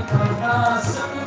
ਨਾਨਕ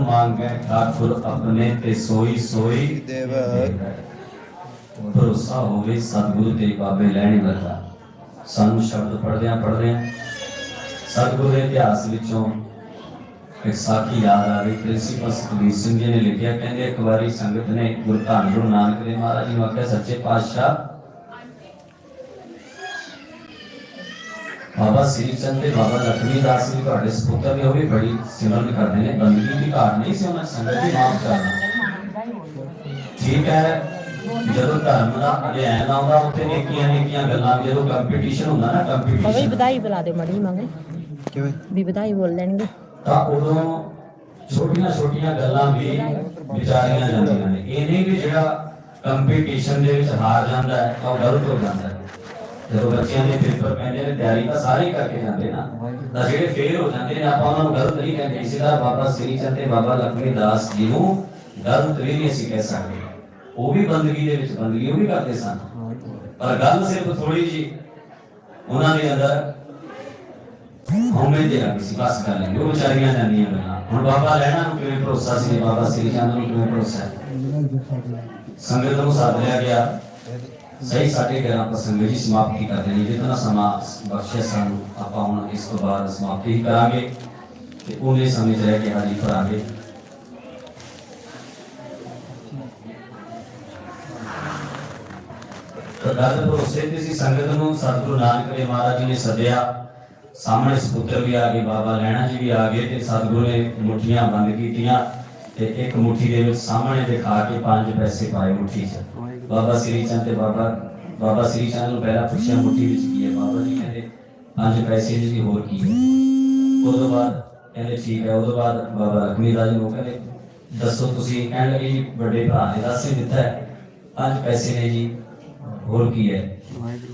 ਮੰਗੇ ਠਾਕੁਰ ਆਪਣੇ ਤੇ ਸੋਈ ਸੋਈ। ਦੇਵ ਭਰੋਸਾ ਹੋਵੇ ਸਤਿਗੁਰੂ ਦੇ ਬਾਬੇ ਲੈਣੇ ਵਰਗਾ ਸਾਨੂੰ ਸ਼ਬਦ ਪੜ੍ਹਦਿਆਂ ਪੜਦਿਆਂ ਸਤਿਗੁਰੂ ਦੇ ਇਤਿਹਾਸ ਵਿੱਚੋਂ ਇੱਕ ਸਾਖੀ ਯਾਦ ਆ ਗਈ ਪ੍ਰਿੰਸੀਪਲ ਸੁਖਬੀਰ ਸਿੰਘ ਜੀ ਨੇ ਲਿਖਿਆ ਕਹਿੰਦੇ ਇੱਕ ਵਾਰੀ ਸੰਗਤ ਨੇ ਗੁਰੂ ਧੰਨ ਗੁਰੂ ਨਾਨਕ ਦੇਵ ਮਹਾਰਾਜ ਜੀ ਨੂੰ ਆਖਿਆ ਸੱਚੇ ਪਾਤਸ਼ਾਹ। ਬਾਬਾ ਸ੍ਰੀ ਚੰਦ ਤੇ ਬਾਬਾ ਲక్ష్ਮੀ ਦਾਸ ਜੀ ਤੁਹਾਡੇ ਸੁਪੁੱਤਰ ਨੇ ਉਹ ਵੀ ਬੜੀ ਸਿਮਰਨ ਕਰਦੇ ਨੇ ਬੰਦਗੀ ਦੀ ਘਾਟ ਨਹੀਂ ਸੀ ਉਹਨਾਂ ਸੰਗਤ ਦੀ ਮਾਫ ਕਰਨਾ। ਠੀਕ ਹੈ ਜਦੋਂ ਧਰਮ ਦਾ ਅਧਿਐਨ ਆਉਂਦਾ ਉੱਥੇ ਨੇਕੀਆਂ ਨੇਕੀਆਂ ਗੱਲਾਂ ਜਦੋਂ ਕੰਪੀਟੀਸ਼ਨ ਹੁੰਦਾ ਨਾ ਕੰਪੀਟੀਸ਼ਨ ਵਧਾਈ ਬੁਲਾ ਦੇ ਮੜੀ ਮੰਗੇ ਕਿਵੇਂ? ਵੀ ਵਧਾਈ ਬੋਲ ਲੈਣਗੇ ਤਾਂ ਉਦੋਂ ਛੋਟੀਆਂ ਛੋਟੀਆਂ ਗੱਲਾਂ ਵੀ ਵਿਚਾਰੀਆਂ ਜਾਂਦੀਆਂ ਨੇ। ਇਹ ਨਹੀਂ ਕਿ ਜਿਹੜਾ ਕੰਪੀਟੀਸ਼ਨ ਦੇ ਵਿੱਚ ਹਾਰ ਜਾਂਦਾ ਹੈ, ਤਾਂ ਗਲਤ ਹੋ ਜਾਂਦਾ ਹੈ। ਜਦੋਂ ਬੱਚਿਆਂ ਦੇ ਪੇਪਰ ਪੈਂਦੇ ਨੇ, ਤਿਆਰੀ ਤਾਂ ਸਾਰੇ ਕਰਕੇ ਜਾਂਦੇ ਨਾ। ਤਾਂ ਜਿਹੜੇ ਫੇਲ ਹੋ ਜਾਂਦੇ ਨੇ, ਆਪਾਂ ਉਹਨਾਂ ਨੂੰ ਗਲਤ ਨਹੀਂ ਕਹਿੰਦੇ। ਇਸੇ ਤਰ੍ਹਾਂ ਬਾਬਾ ਸ੍ਰੀ ਚੰਦ ਤੇ ਬਾਬਾ ਲక్ష్ਮੀ ਦਾਸ ਜੀ ਨੂੰ ਗਲਤ ਵੀ ਨਹੀਂ ਅਸੀਂ ਕਹਿ ਸਕਦੇ। ਉਹ ਵੀ ਬੰਦਗੀ ਦੇ ਵਿੱਚ, ਬੰਦਗੀ ਉਹ ਵੀ ਕਰਦੇ ਸਨ। ਪਰ ਗੱਲ ਸਿਰਫ ਥੋੜੀ ਜੀ ਉਹਨਾਂ ਦੇ ਅੰਦਰ ਹਉਮੈ ਦੇ ਲੱਗ ਸੀ ਬਸ ਕਰ ਲੈਂਦੇ ਉਹ ਵਿਚਾਰੀਆਂ ਜਾਂਦੀਆਂ ਗੱਲਾਂ ਹੁਣ ਬਾਬਾ ਲੈਣਾ ਨੂੰ ਕਿਵੇਂ ਭਰੋਸਾ ਸੀ ਬਾਬਾ ਸ੍ਰੀ ਚੰਦ ਨੂੰ ਕਿਵੇਂ ਭਰੋਸਾ ਹੈ ਸੰਗਤ ਨੂੰ ਸੱਦ ਲਿਆ ਗਿਆ ਸਹੀ ਸਾਡੇ ਘਰਾਂ ਪ੍ਰਸੰਗ ਜੀ ਸਮਾਪਤੀ ਕਰਦੇ ਨੇ ਜਿਤਨਾ ਸਮਾਂ ਬਖਸ਼ਿਆ ਸਾਨੂੰ ਆਪਾਂ ਹੁਣ ਇਸ ਤੋਂ ਬਾਅਦ ਸਮਾਪਤੀ ਹੀ ਕਰਾਂਗੇ ਤੇ ਉਹਨੇ ਸਮੇਂ 'ਚ ਰਹਿ ਕੇ ਹਾਜ਼ਰੀ ਭਰਾਂਗੇ ਤਾਂ ਗੱਲ ਭਰੋਸੇ ਤੇ ਸੀ ਸੰਗਤ ਨੂੰ ਸਤਿਗੁਰੂ ਨਾਨਕ ਦੇਵ ਮਹਾਰਾਜ ਜੀ ਨੇ ਸੱਦਿਆ ਸਾਹਮਣੇ ਸੁਪੁੱਤਰ ਵੀ ਆ ਗਏ, ਬਾਬਾ ਲੈਣਾ ਜੀ ਵੀ ਆ ਗਏ ਤੇ ਸਤਿਗੁਰੂ ਨੇ ਮੁੱਠੀਆਂ ਬੰਦ ਕੀਤੀਆਂ ਤੇ ਇੱਕ ਮੁੱਠੀ ਦੇ ਵਿੱਚ ਸਾਹਮਣੇ ਦਿਖਾ ਕੇ ਪੰਜ ਪੈਸੇ ਪਾਏ ਮੁੱਠੀ 'ਚ। ਬਾਬਾ ਸ੍ਰੀ ਚੰਦ ਤੇ ਬਾਬਾ ਬਾਬਾ ਸ੍ਰੀ ਚੰਦ ਨੂੰ ਪਹਿਲਾਂ ਪੁੱਛਿਆ ਮੁੱਠੀ ਵਿੱਚ ਕੀ ਹੈ? ਬਾਬਾ ਜੀ ਕਹਿੰਦੇ, ਪੰਜ ਪੈਸੇ ਜੀ, ਹੋਰ ਕੀ ਹੈ? ਉਸ ਤੋਂ ਬਾਅਦ ਕਹਿੰਦੇ, ਠੀਕ ਹੈ ਉਸ ਤੋਂ ਬਾਅਦ ਬਾਬਾ ਲక్ష్ਮੀ ਦਾਸ ਨੂੰ ਕਹਿੰਦੇ, ਦੱਸੋ ਤੁਸੀਂ, ਕਹਿਣ ਲੱਗੇ ਜੀ, ਵੱਡੇ ਭਰਾ ਨੇ, ਦੱਸ ਹੀ ਦਿੱਤਾ ਹੈ। ਪੰਜ ਪੈਸੇ ਨੇ ਜੀ ਹੋਰ ਕੀ ਹੈ?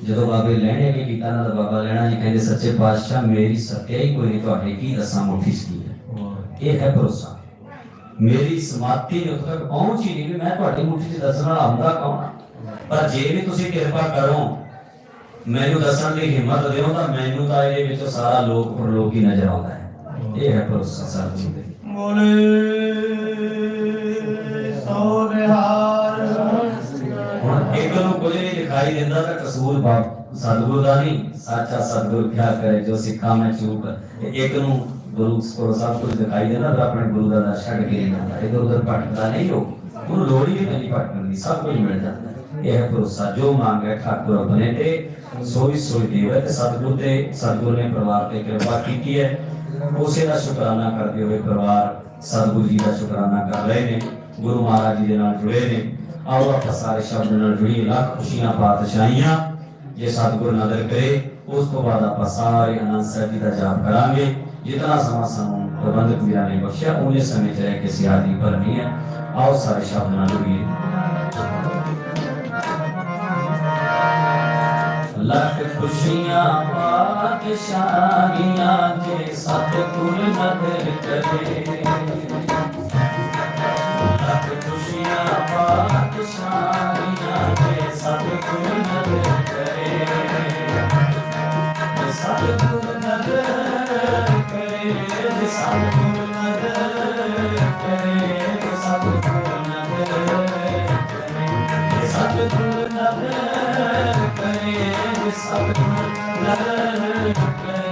ਜਦੋਂ ਬਾਬੇ ਲੈਣੇ ਕੇ ਕੀਤਾ ਨਾ ਤਾਂ ਬਾਬਾ ਲੈਣਾ ਜੀ ਕਹਿੰਦੇ ਸੱਚੇ ਪਾਤਸ਼ਾਹ ਮੇਰੀ ਹੀ ਕੋਈ ਨਹੀਂ ਤੁਹਾਡੇ ਕੀ ਦੱਸਾਂ ਮੁੱਠੀ ਚ ਕੀ ਹੈ? ਇਹ ਹੈ ਭਰੋਸਾ। ਮੇਰੀ ਸਮਾਧੀ ਉੱਥੇ ਤੱਕ ਪਹੁੰਚ ਹੀ ਨਹੀਂ ਵੀ ਮੈਂ ਤੁਹਾਡੀ ਮੁੱਠੀ 'ਚ ਦੱਸਣ ਵਾਲਾ ਹੁੰਦਾ ਕੌਣ? ਪਰ ਜੇ ਵੀ ਤੁਸੀਂ ਕਿਰਪਾ ਕਰੋ ਮੈਨੂੰ ਦੱਸਣ ਦੀ ਹਿੰਮਤ ਦਿਓ ਤਾਂ ਮੈਨੂੰ ਤਾਂ ਇਹਦੇ ਵਿੱਚ ਸਾਰਾ ਲੋਕ ਪਰਲੋਕ ਹੀ ਨਜ਼ਰ ਆਉਂਦਾ ਹੈ। ਇਹ ਹੈ ਭਰੋਸਾ ਦੇ ਬੋਲੇ। ਦਿਖਾਈ ਦਿੰਦਾ ਤਾਂ ਕਸੂਰ ਬਾਪ ਸਤਿਗੁਰੂ ਦਾ ਨਹੀਂ, ਸੱਚਾ ਸਤਿਗੁਰੂ ਕਿਆ ਕਰੇ, ਜੋ ਸਿੱਖਾਂ ਮੈਂ ਚੂਕ ਤੇ ਇੱਕ ਨੂੰ ਗੁਰੂ ਕੋਲ ਸਭ ਕੁਝ ਦਿਖਾਈ ਦਿੰਦਾ ਪਰ ਆਪਣੇ ਗੁਰੂ ਦਾ ਦਰ ਛੱਡ ਕੇ ਨਹੀਂ ਜਾਂਦਾ। ਇਧਰ ਉਧਰ ਭਟਕਦਾ ਨਹੀਂ ਉਹ। ਉਹਨੂੰ ਲੋੜ ਹੀ ਨਹੀਂ ਭਟਕਣ ਦੀ, ਸਭ ਕੁਝ ਮਿਲ ਜਾਂਦਾ। ਇਹ ਹੈ ਭਰੋਸਾ, ਜੋ ਮੰਗੇ ਠਾਕੁਰ ਆਪਣੇ ਤੇ, ਸੋਈ ਸੋਈ ਦੇਵ ਤੇ ਸਤਿਗੁਰ ਤੇ, ਸਤਿਗੁਰ ਨੇ ਪਰਿਵਾਰ ਤੇ ਕਿਰਪਾ ਕੀਤੀ ਹੈ। ਉਸੇ ਦਾ ਸ਼ੁਕਰਾਨਾ ਕਰਦੇ ਹੋਏ ਪਰਿਵਾਰ ਸਤਿਗੁਰੂ ਜੀ ਦਾ ਸ਼ੁਕਰਾਨਾ ਕਰ ਰਹੇ ਨੇ, ਗੁਰੂ ਮਹਾਰਾਜ ਜੀ ਦੇ ਨਾਲ ਜੁੜੇ ਨੇ। ਆਓ ਆਪਾਂ ਸਾਰੇ ਸ਼ਬਦ ਨਾਲ ਜੁੜੀ ਲੱਖ ਖੁਸ਼ੀਆਂ ਪਾਤਸ਼ਾਹੀਆਂ ਜੇ ਸਤਿਗੁਰ ਨਦਰ ਕਰੇ, ਉਸ ਤੋਂ ਬਾਅਦ ਆਪਾਂ ਸਾਰੇ ਅਨੰਦ ਸਾਹਿਬ ਜੀ ਦਾ ਜਾਪ ਕਰਾਂਗੇ। ਜਿਤਨਾ ਸਮਾਂ ਸਾਨੂੰ ਪ੍ਰਬੰਧਕ ਵੀਰਾਂ ਨੇ ਬਖਸ਼ਿਆ, ਉਹਨੇ ਸਮੇਂ ਚ ਰਹਿ ਕੇ ਸਿਆਦੀ ਭਰਨੀ ਹੈ। ਆਓ ਸਾਰੇ ਸ਼ਬਦ ਨਾਲ ਜੁੜੀਏ। ਲੱਖ ਖੁਸ਼ੀਆਂ ਪਾਤਸ਼ਾਹੀਆਂ ਜੇ ਸਤਿਗੁਰ ਨਦਰ ਕਰੇ। ਸਤਿਗੁਰ ਨਦਰ ਕਰੇ ਸਤਿਗੁਰ ਨਦਰ ਕਰੇ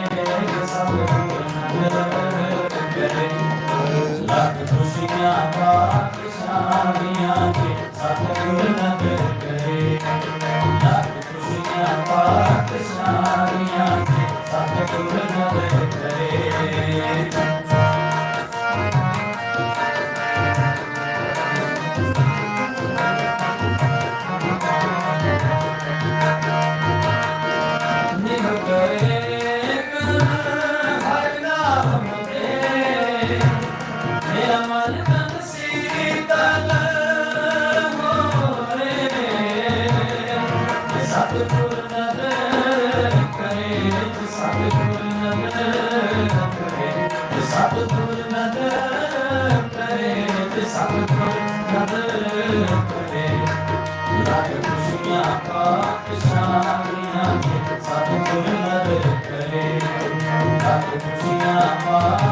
ਸਤਿਗੁਰ ਨਦਰ ਕਰੇ ਸਤਿਗੁਰ ਨਦਰ ਕਰੇ ਸਤਿਗੁਰ ਨਦਰ ਕਰੇ ਸਤਿਗੁਰ ਨਦਰ ਕਰੇ ਲੱਖ ਖੁਸ਼ੀਆਂ ਪਾਤਸ਼ਾਹੀਆਂ ਕੇ ਸਤਿਗੁਰ ਨਦਰ ਕਰੇ ਲੱਖ ਖੁਸ਼ੀਆਂ ਪਾਤਸ਼ਾਹੀਆਂ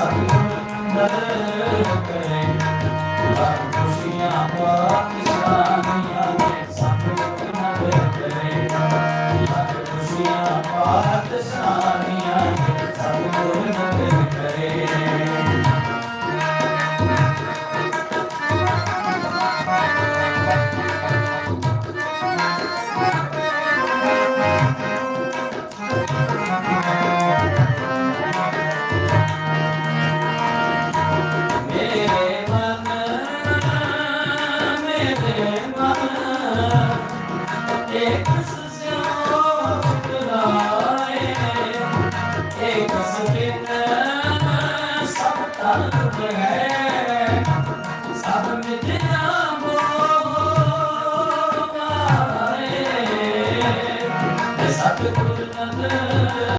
ਸਤਿਗੁਰ ਨਦਰ ਕਰੇ ਲੱਖ ਖੁਸ਼ੀਆਂ ਪਾਤਸ਼ਾਹੀਆਂ